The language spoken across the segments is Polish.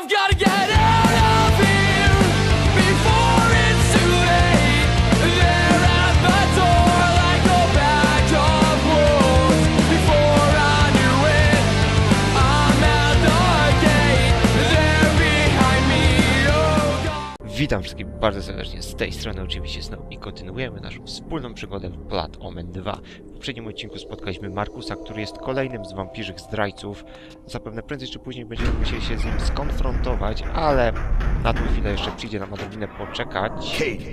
I've got to get. Witam wszystkich bardzo serdecznie z tej strony oczywiście znowu i kontynuujemy naszą wspólną przygodę w Omen 2. W poprzednim odcinku spotkaliśmy Markusa, który jest kolejnym z wampirzych zdrajców. Zapewne prędzej czy później będziemy musieli się z nim skonfrontować, ale na tą chwilę jeszcze przyjdzie nam odrobinę poczekać. Kate,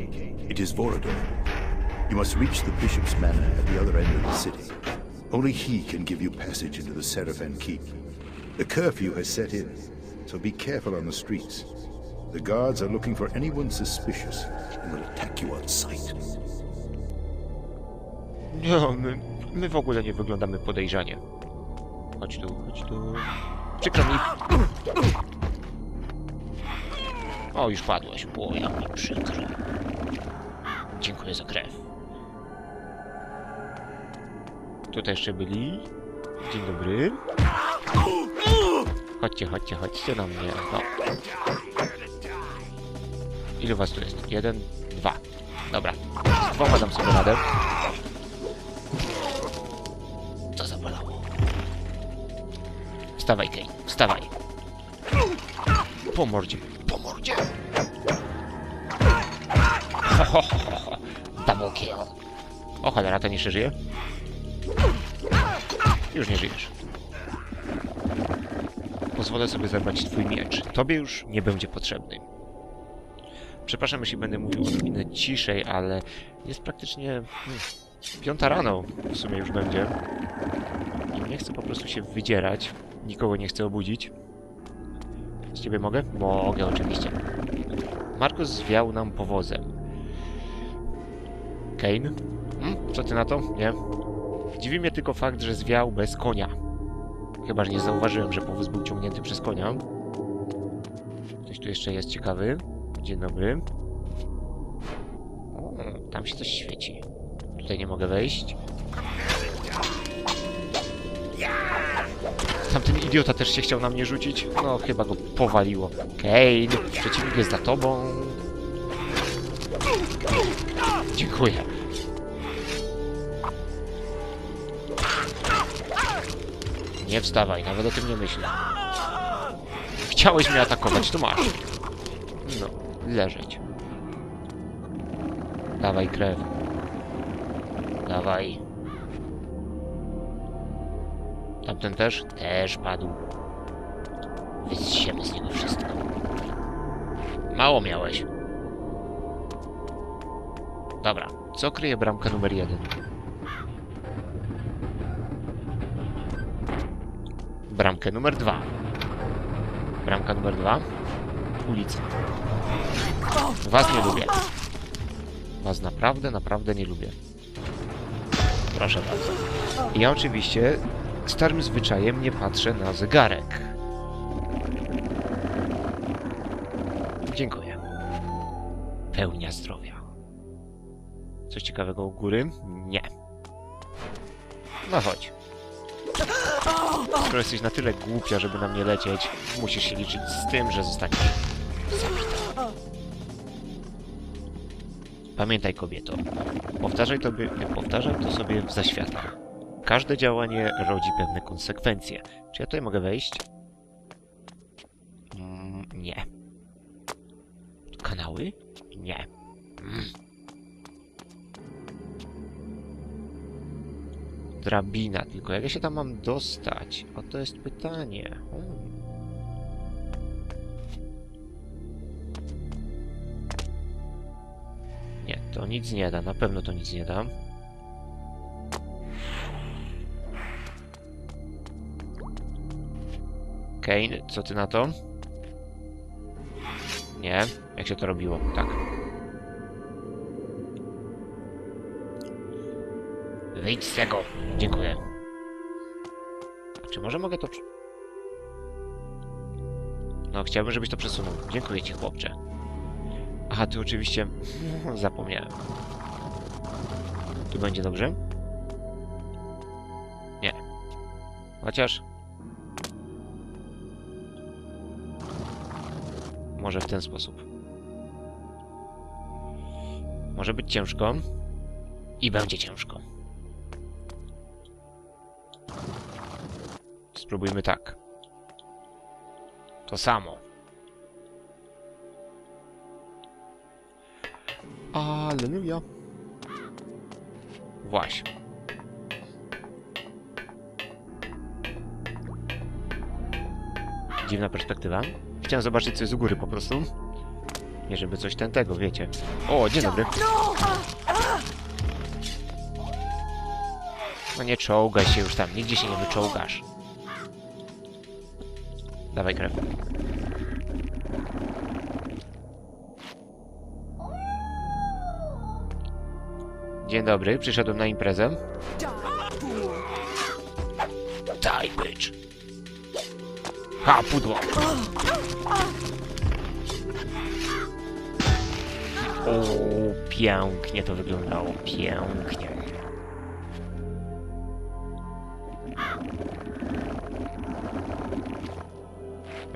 it is Vorador. You must reach the bishop's manor at the other end of the city. Only he can give you passage into the Seraphin Keep. The curfew has set in, so be careful on the streets. The guards are looking for anyone suspicious and will attack you on sight. No, my, my w ogóle nie wyglądamy podejrzanie. Chodź tu, chodź tu. Przykro mi. O, już padłeś. O, jak mi przykro. Dziękuję za krew. Tutaj jeszcze byli. Dzień dobry. Chodźcie, chodźcie, chodźcie na mnie. No. Ilu was tu jest? Jeden, dwa. Dobra. Dwoma sobie radę. To zabolało. Wstawaj, Kane, wstawaj. Po mordzie, po mordzie. Double kill. O cholera, ten jeszcze żyje? Już nie żyjesz. Pozwolę sobie zabrać twój miecz. Tobie już nie będzie potrzebny. Przepraszam, jeśli będę mówił odrobinę ciszej, ale jest praktycznie... Hmm, Piąta rano w sumie już będzie. I nie chcę po prostu się wydzierać. Nikogo nie chcę obudzić. Z ciebie mogę? Mogę, oczywiście. Markus zwiał nam powozem. Kane? Hmm? Co ty na to? Nie. Dziwi mnie tylko fakt, że zwiał bez konia. Chyba, że nie zauważyłem, że powóz był ciągnięty przez konia. Ktoś tu jeszcze jest ciekawy. Dzień dobry. O, tam się coś świeci. Tutaj nie mogę wejść. Tamten idiota też się chciał na mnie rzucić. No, chyba go powaliło. Kane, przeciwnik jest za tobą. Dziękuję. Nie wstawaj, nawet o tym nie myśl. Chciałeś mnie atakować, to masz. No, leżeć. Dawaj krew. Dawaj. Tamten też? Też padł. Wysiemy z niego wszystko. Mało miałeś. Dobra, co kryje bramka numer jeden? Bramkę numer dwa. Bramka numer dwa. Ulica. Was nie lubię. Was naprawdę, naprawdę nie lubię. Proszę bardzo. Ja oczywiście starym zwyczajem nie patrzę na zegarek. Dziękuję. Pełnia zdrowia. Coś ciekawego u góry? Nie. No chodź. Skoro jesteś na tyle głupia, żeby na mnie lecieć, musisz się liczyć z tym, że zostaniesz. Pamiętaj, kobieto. Powtarzaj to, by, powtarzaj to sobie w zaświatach. Każde działanie rodzi pewne konsekwencje. Czy ja tutaj mogę wejść? Mm, nie. Kanały? Nie. Mm. Drabina, tylko jak ja się tam mam dostać? Oto jest pytanie. Hmm. To nic nie da, na pewno to nic nie da. Kane, co ty na to? Nie, jak się to robiło? Tak. Wyjdź z tego. Dziękuję. Czy może mogę to... No, chciałbym, żebyś to przesunął. Dziękuję ci, chłopcze. Aha, ty oczywiście... Zapomniałem. Tu będzie dobrze? Nie. Chociaż... Może w ten sposób. Może być ciężko. I będzie ciężko. Spróbujmy tak. To samo. Alleluja. Właśnie. Dziwna perspektywa. Chciałem zobaczyć, co jest u góry po prostu. Nie żeby coś ten tego, wiecie. O, dzień dobry. No nie czołgaj się już tam, nigdzie się nie wyczołgasz. Dawaj krew. Dzień dobry, przyszedłem na imprezę. Daj, bycz. Ha, pudło. O, pięknie to wyglądało, pięknie.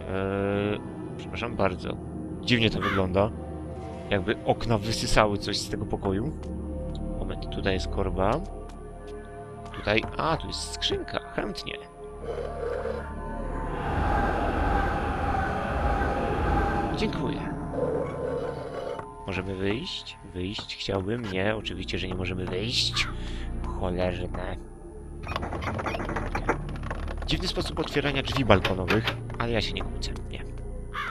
Eee, przepraszam bardzo. Dziwnie to wygląda. Jakby okna wysysały coś z tego pokoju. Tutaj jest korba. Tutaj... A, tu jest skrzynka. Chętnie. Dziękuję. Możemy wyjść? Wyjść chciałbym. Nie, oczywiście, że nie możemy wyjść. Cholerne. Dziwny sposób otwierania drzwi balkonowych, ale ja się nie kłócę. Nie.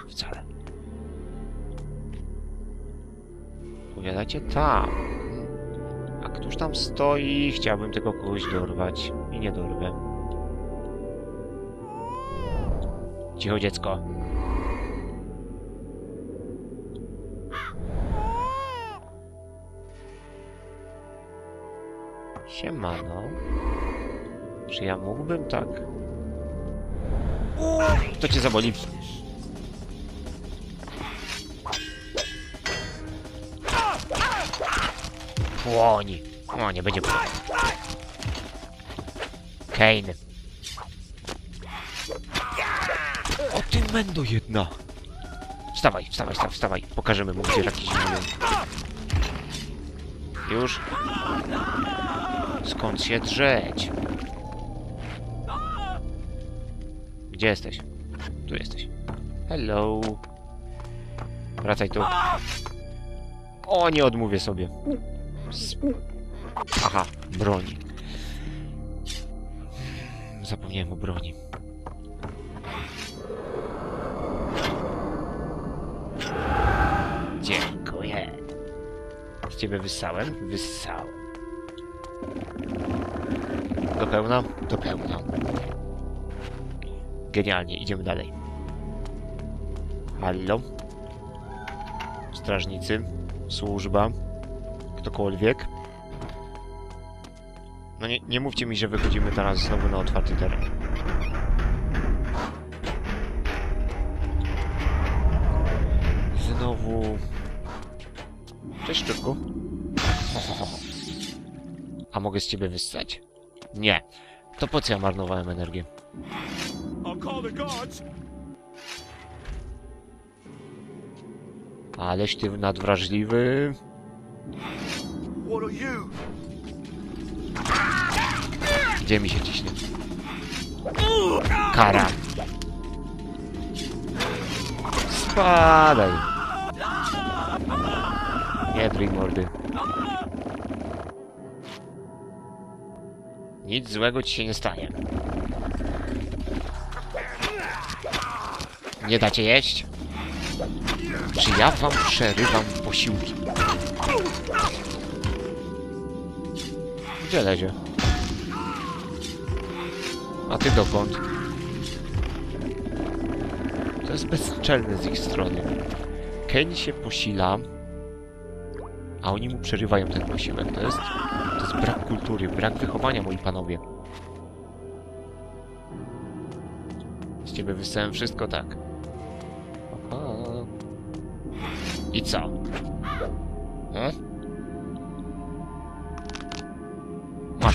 Wcale. Powiadacie? Tam. Któż tam stoi? Chciałbym tego kogoś dorwać. I nie dorwę. Cicho dziecko. Siemano. Czy ja mógłbym tak? To cię zaboli. Płoni. O, nie będzie. Kane. O ty mendo jedna. Wstawaj, wstawaj, wstawaj, wstawaj. Pokażemy mu, gdzie raki zimują. Już. Skąd się drzeć? Gdzie jesteś? Tu jesteś. Hello. Wracaj tu. O, nie odmówię sobie. Sp Aha, broni. Zapomniałem o broni. Dziękuję. Z ciebie wyssałem? Wyssałem. Do pełna? Do pełna. Genialnie, idziemy dalej. Hallo? Strażnicy? Służba? Ktokolwiek? No nie, nie mówcie mi, że wychodzimy teraz znowu na otwarty teren. Znowu... Cześć, szczurku. A mogę z ciebie wyssać? Nie. To po co ja marnowałem energię? Aleś ty nadwrażliwy. Gdzie mi się ciśnie? Kara. Spadaj. Nie trój mordy. Nic złego ci się nie stanie. Nie dacie jeść? Czy ja wam przerywam posiłki? Gdzie lezie? A ty dokąd? To jest bezczelne z ich strony. Ken się posila, a oni mu przerywają ten posiłek. To jest, to jest brak kultury, brak wychowania, moi panowie. Z ciebie wysłałem wszystko tak. Aha. I co? Hmm?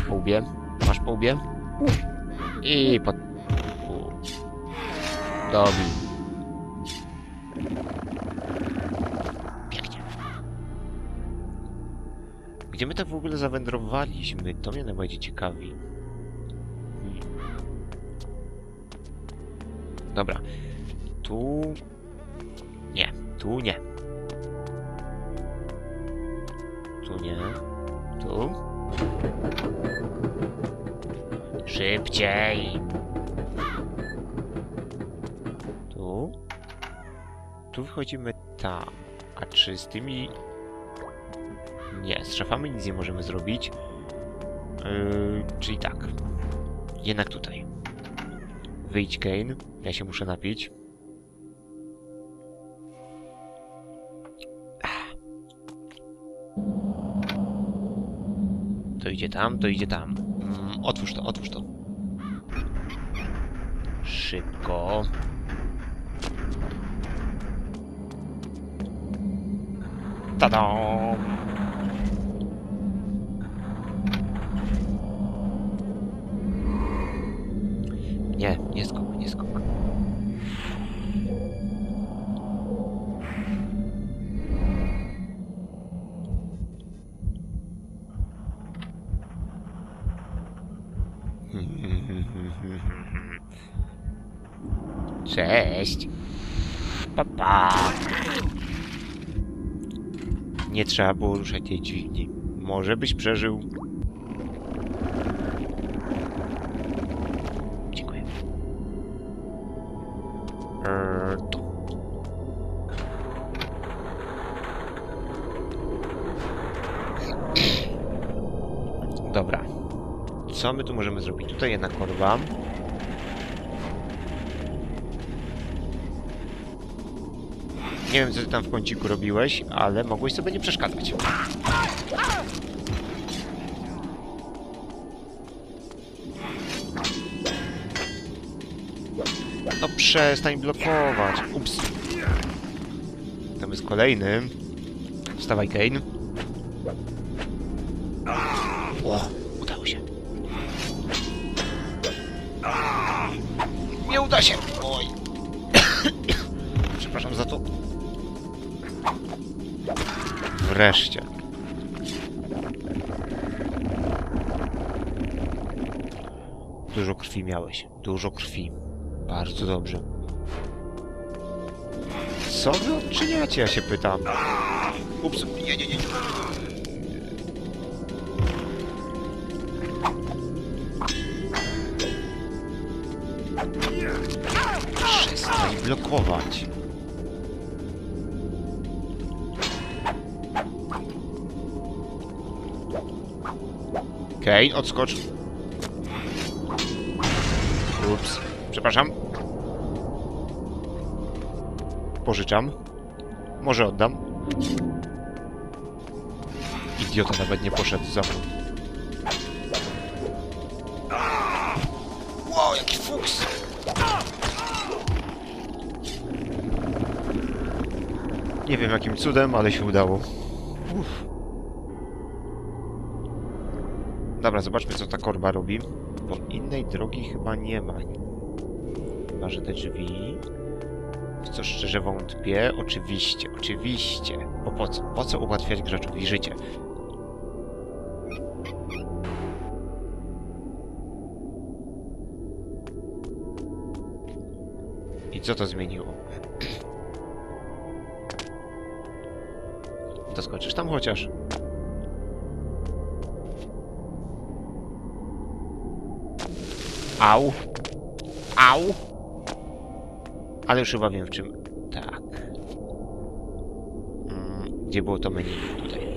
po łbie. Masz po łbie. I pod... Dobij. Pięknie. Gdzie my tak w ogóle zawędrowaliśmy? To mnie najbardziej ciekawi. Dobra. Tu... Nie. Tu nie. Tu nie. Tu. Szybciej. Tu. Tu wychodzimy tam. A czy z tymi... Nie, z szafami nic nie możemy zrobić. Yy, czyli tak. Jednak tutaj. Wyjdź, Kane. Ja się muszę napić. Idzie tam, to idzie tam. Mm, otwórz to, otwórz to. Szybko. Tada! Nie, nie skok, Cześć. Papa. Nie trzeba było ruszać tej dźwigni. Może byś przeżył. Dziękuję. Eee. Dobra. Co my tu możemy zrobić? Tutaj jedna korba. Nie wiem, co ty tam w kąciku robiłeś, ale mogłeś sobie nie przeszkadzać. No przestań blokować. Ups. Tam jest kolejny. Wstawaj, Kane. O, udało się. Nie uda się. Oj. Przepraszam za to. Wreszcie. Dużo krwi miałeś. Dużo krwi. Bardzo dobrze. Co wy odczyniacie, ja się pytam. Ups, nie, nie, nie. blokować. Okej, odskocz. Ups. Przepraszam. Pożyczam. Może oddam. Idiota nawet nie poszedł za mną. Wow, jaki fuks! Nie wiem jakim cudem, ale się udało. Dobra, zobaczmy co ta korba robi. Bo innej drogi chyba nie ma. Chyba, że te drzwi... W co szczerze wątpię. Oczywiście, oczywiście. Bo po co? Po co ułatwiać graczowi życie? I co to zmieniło? Doskoczysz tam chociaż? Au. Au. Ale już chyba wiem w czym. Tak. Mm, gdzie było to menu? Tutaj.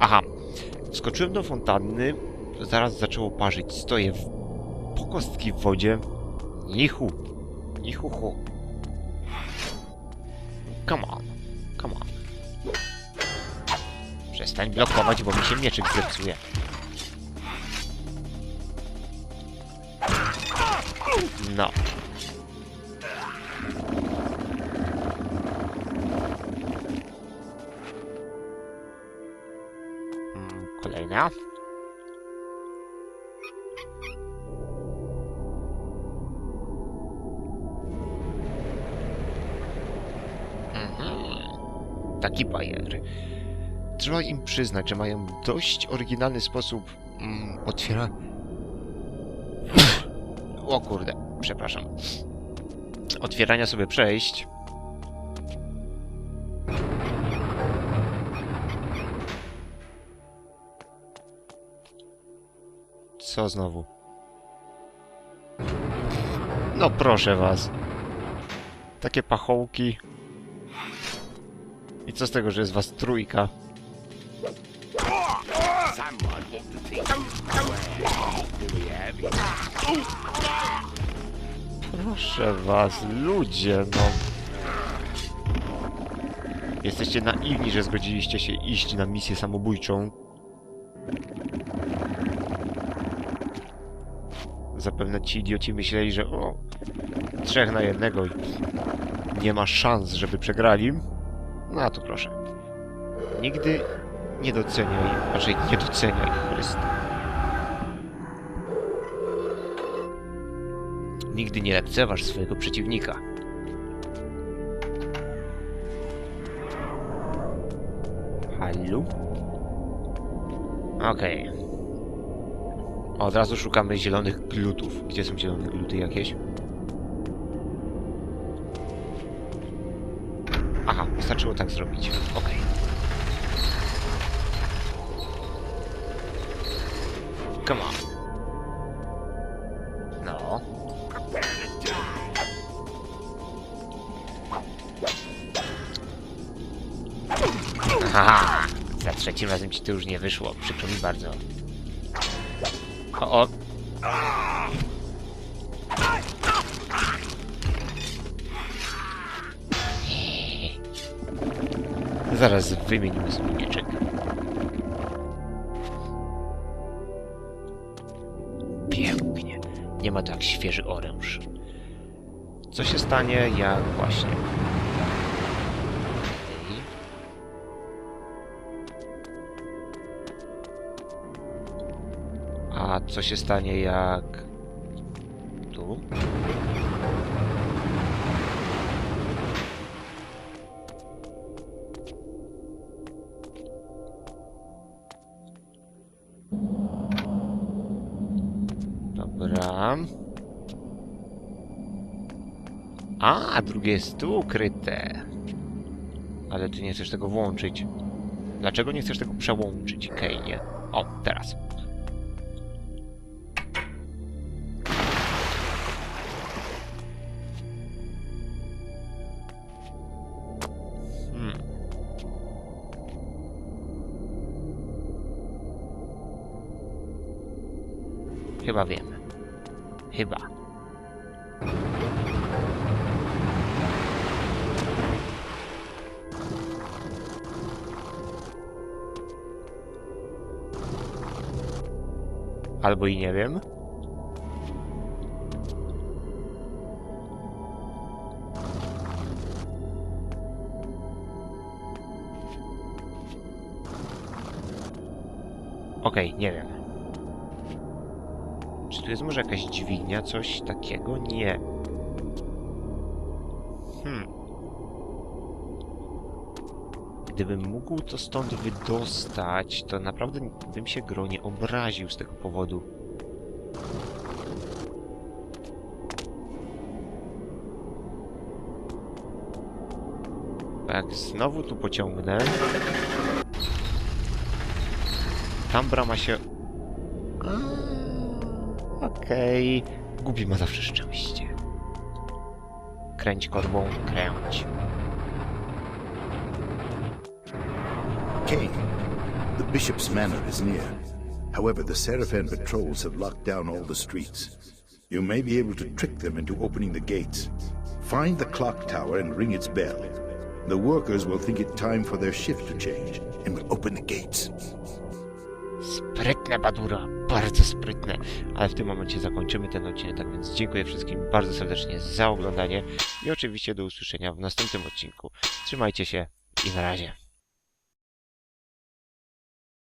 Aha. Skoczyłem do fontanny. Zaraz zaczęło parzyć. Stoję w... po kostki w wodzie. Nichu. Nichu hu. Come on. przestań blokować, bo mi się mieczyk zepsuje. No. Mm, kolejna. Mhm. Taki bajer. Trzeba im przyznać, że mają dość oryginalny sposób mm, otwiera... O kurde, przepraszam. Otwierania sobie przejść. Co znowu? No proszę was. Takie pachołki. I co z tego, że jest was trójka? Proszę was, ludzie, no. Jesteście naiwni, że zgodziliście się iść na misję samobójczą. Zapewne ci idioci myśleli, że o, trzech na jednego i nie ma szans, żeby przegrali. No a tu proszę. Nigdy nie doceniaj, raczej nie doceniaj Chrysta. Nigdy nie lekceważ swojego przeciwnika. Hallu? Okej. Od razu szukamy zielonych glutów. Gdzie są zielone gluty jakieś? Aha, wystarczyło tak zrobić. Okej. Come on. No. Haha! Za trzecim razem ci to już nie wyszło. Przykro mi bardzo. O, o. Zaraz wymienimy sobie mieczek. Ma tak świeży oręż. Co się stanie, jak właśnie... A co się stanie, jak... Tu? A, drugie jest tu ukryte. Ale ty nie chcesz tego włączyć. Dlaczego nie chcesz tego przełączyć, Kejnie? O, teraz. Hmm. Chyba wiemy. Chyba. Albo i nie wiem. Okej, nie wiem. Czy tu jest może jakaś dźwignia, coś takiego? Nie. Gdybym mógł to stąd wydostać, to naprawdę bym się gro nie obraził z tego powodu. Jak znowu tu pociągnę... Tam brama się... Okej. Gubi ma zawsze szczęście. Kręć korbą, kręć. Kane, the bishop's manor is near. However, the Seraphan patrols have locked down all the streets. You may be able to trick them into opening the gates. Find the clock tower and ring its bell. The workers will think it time for their shift to change and will open the gates. Sprytne badura, bardzo sprytne. Ale w tym momencie zakończymy ten odcinek, tak więc dziękuję wszystkim bardzo serdecznie za oglądanie i oczywiście do usłyszenia w następnym odcinku. Trzymajcie się i na razie.